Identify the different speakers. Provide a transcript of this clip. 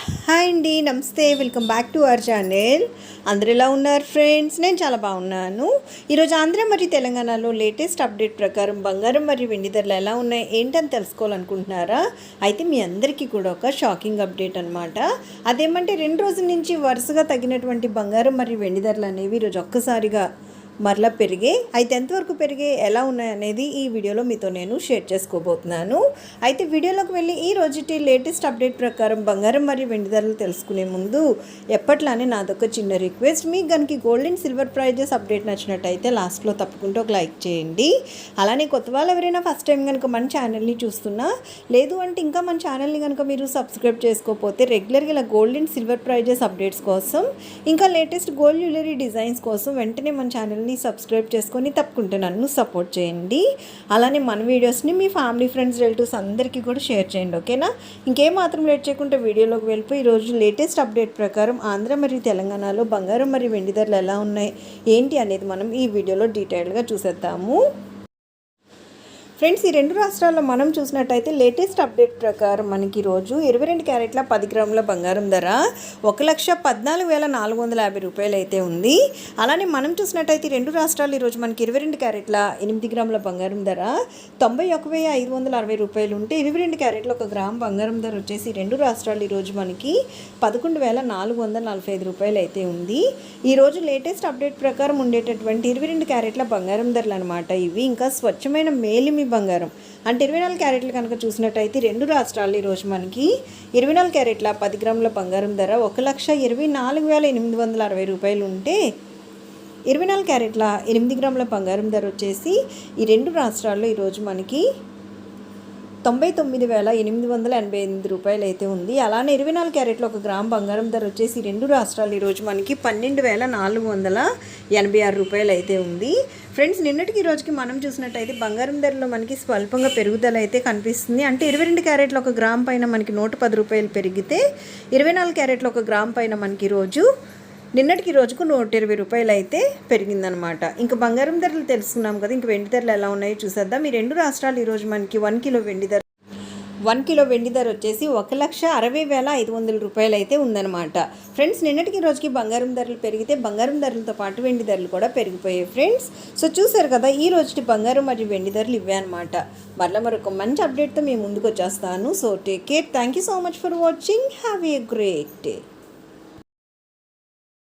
Speaker 1: Hi అండి నమస్తే. Welcome back to our channel అందరు ఎలా ఉన్నారు ఫ్రెండ్స్ నేను చాలా బాగున్నాను. ఈరోజు ఆంధ్ర మరియు తెలంగాణలో లేటెస్ట్ అప్డేట్ ప్రకారం బంగారం మరియు వెండి ధరలు ఎలా ఉన్నాయి ఏంటని తెలుసుకోవాలనుకుంటున్నారా? అయితే మీ అందరికీ కూడా ఒక షాకింగ్ అప్డేట్ అనమాట అదేమంటే రెండు రోజుల నుంచి వరుసగా తగినటువంటి బంగారం మరియు వెండి ధరలు అనేవి ఈరోజు ఒక్కసారిగా మరలా పెరిగే అయితే ఎంతవరకు పెరిగే ఎలా ఉన్నాయి అనేది ఈ వీడియోలో మీతో నేను షేర్ చేసుకోబోతున్నాను. అయితే వీడియోలోకి వెళ్ళి ఈ రోజుటి లేటెస్ట్ అప్డేట్ ప్రకారం బంగారం మరియు వెండి ధరలు తెలుసుకునే ముందు ఎప్పట్లానే నాదొక చిన్న రిక్వెస్ట్. మీకు కనుక gold and silver prizes update నచ్చినట్టయితే లాస్ట్లో తప్పకుండా ఒక లైక్ చేయండి. అలానే కొత్త వాళ్ళు ఎవరైనా ఫస్ట్ టైం కనుక మన ఛానల్ని చూస్తున్నా లేదు అంటే ఇంకా మన ఛానల్ని కనుక మీరు సబ్స్క్రైబ్ చేసుకోకపోతే రెగ్యులర్గా ఇలా gold and silver prizes updates కోసం ఇంకా లేటెస్ట్ గోల్డ్ జ్యువెలరీ డిజైన్స్ కోసం వెంటనే మన ఛానల్ని సబ్స్క్రైబ్ చేసుకొని తప్పకుండా నన్ను సపోర్ట్ చేయండి. అలానే మన వీడియోస్ని మీ ఫ్యామిలీ ఫ్రెండ్స్ రిలేటివ్స్ అందరికీ కూడా షేర్ చేయండి ఓకేనా? ఇంకేం మాత్రం లేట్ చేయకుండా వీడియోలోకి వెళ్ళిపోయి ఈరోజు లేటెస్ట్ అప్డేట్ ప్రకారం ఆంధ్ర మరియు తెలంగాణలో బంగారం మరియు వెండి ధరలు ఎలా ఉన్నాయి ఏంటి అనేది మనం ఈ వీడియోలో డీటెయిల్గా చూసేద్దాము. ఫ్రెండ్స్ ఈ రెండు రాష్ట్రాల్లో మనం చూసినట్టయితే లేటెస్ట్ అప్డేట్ ప్రకారం మనకి రోజు ఇరవై రెండు క్యారెట్ల పది గ్రాముల బంగారం ధర ఒక లక్ష పద్నాలుగు వేల నాలుగు వందల యాభై రూపాయలు అయితే ఉంది. అలానే మనం చూసినట్టయితే ఈ రెండు రాష్ట్రాలు ఈరోజు మనకి ఇరవై రెండు క్యారెట్ల ఎనిమిది గ్రాముల బంగారం ధర తొంభై ఒక వెయ్యి ఐదు వందల అరవై రూపాయలు ఉంటే ఇరవై రెండు క్యారెట్ల ఒక గ్రామ్ బంగారం ధర వచ్చేసి రెండు రాష్ట్రాలు ఈరోజు మనకి పదకొండు వేల నాలుగు వందల నలభై ఐదు రూపాయలు అయితే ఉంది. ఈరోజు లేటెస్ట్ అప్డేట్ ప్రకారం ఉండేటటువంటి ఇరవై రెండు క్యారెట్ల బంగారం ధరలు అనమాట ఇవి. ఇంకా స్వచ్ఛమైన మేలిమి బంగారం. అంటే ఇరవై నాలుగు క్యారెట్లు కనుక చూసినట్టయితే రెండు రాష్ట్రాలు ఈరోజు మనకి ఇరవై నాలుగు క్యారెట్ల పది గ్రాముల బంగారం ధర ఒక లక్ష ఇరవై నాలుగు వేల ఎనిమిది వందల అరవై రూపాయలు ఉంటే ఇరవై నాలుగు క్యారెట్ల ఎనిమిది గ్రాముల బంగారం ధర వచ్చేసి ఈ రెండు రాష్ట్రాల్లో ఈరోజు మనకి తొంభై తొమ్మిది వేల ఎనిమిది వందల ఎనభై ఎనిమిది రూపాయలు అయితే ఉంది. అలానే ఇరవై నాలుగు క్యారెట్లు ఒక గ్రామ్ బంగారం ధర వచ్చేసి రెండు రాష్ట్రాలు ఈరోజు మనకి పన్నెండు వేల నాలుగు వందల ఎనభై ఆరు రూపాయలు అయితే ఉంది. ఫ్రెండ్స్ నిన్నటికి ఈ రోజుకి మనం చూసినట్టయితే బంగారం ధరలో మనకి స్వల్పంగా పెరుగుదల అయితే కనిపిస్తుంది. అంటే ఇరవై రెండు క్యారెట్లు ఒక గ్రామ్ పైన మనకి నూట పది రూపాయలు పెరిగితే ఇరవై నాలుగు క్యారెట్లు ఒక గ్రామ్ పైన మనకి ఈరోజు నిన్నటికి రోజుకు నూట ఇరవై రూపాయలు అయితే పెరిగిందనమాట ఇంకా బంగారం ధరలు తెలుసుకున్నాం కదా ఇంక వెండి ధరలు ఎలా ఉన్నాయో చూసేద్దాం. ఈ రెండు రాష్ట్రాలు ఈరోజు మనకి వన్ కిలో వెండి ధర వన్ కిలో వెండి ధర వచ్చేసి ఒక లక్ష అరవై వేల ఐదు వందల రూపాయలు అయితే ఉందన్నమాట. ఫ్రెండ్స్ నిన్నటికి రోజుకి బంగారం ధరలు పెరిగితే బంగారం ధరలతో పాటు వెండి ధరలు కూడా పెరిగిపోయాయి ఫ్రెండ్స్. సో చూసారు కదా ఈ రోజుటి బంగారం మరియు వెండి ధరలు ఇవే అనమాట మరలా మరొక మంచి అప్డేట్తో మేము ముందుకు వచ్చేస్తాను. So take care thank you so much for watching have a great day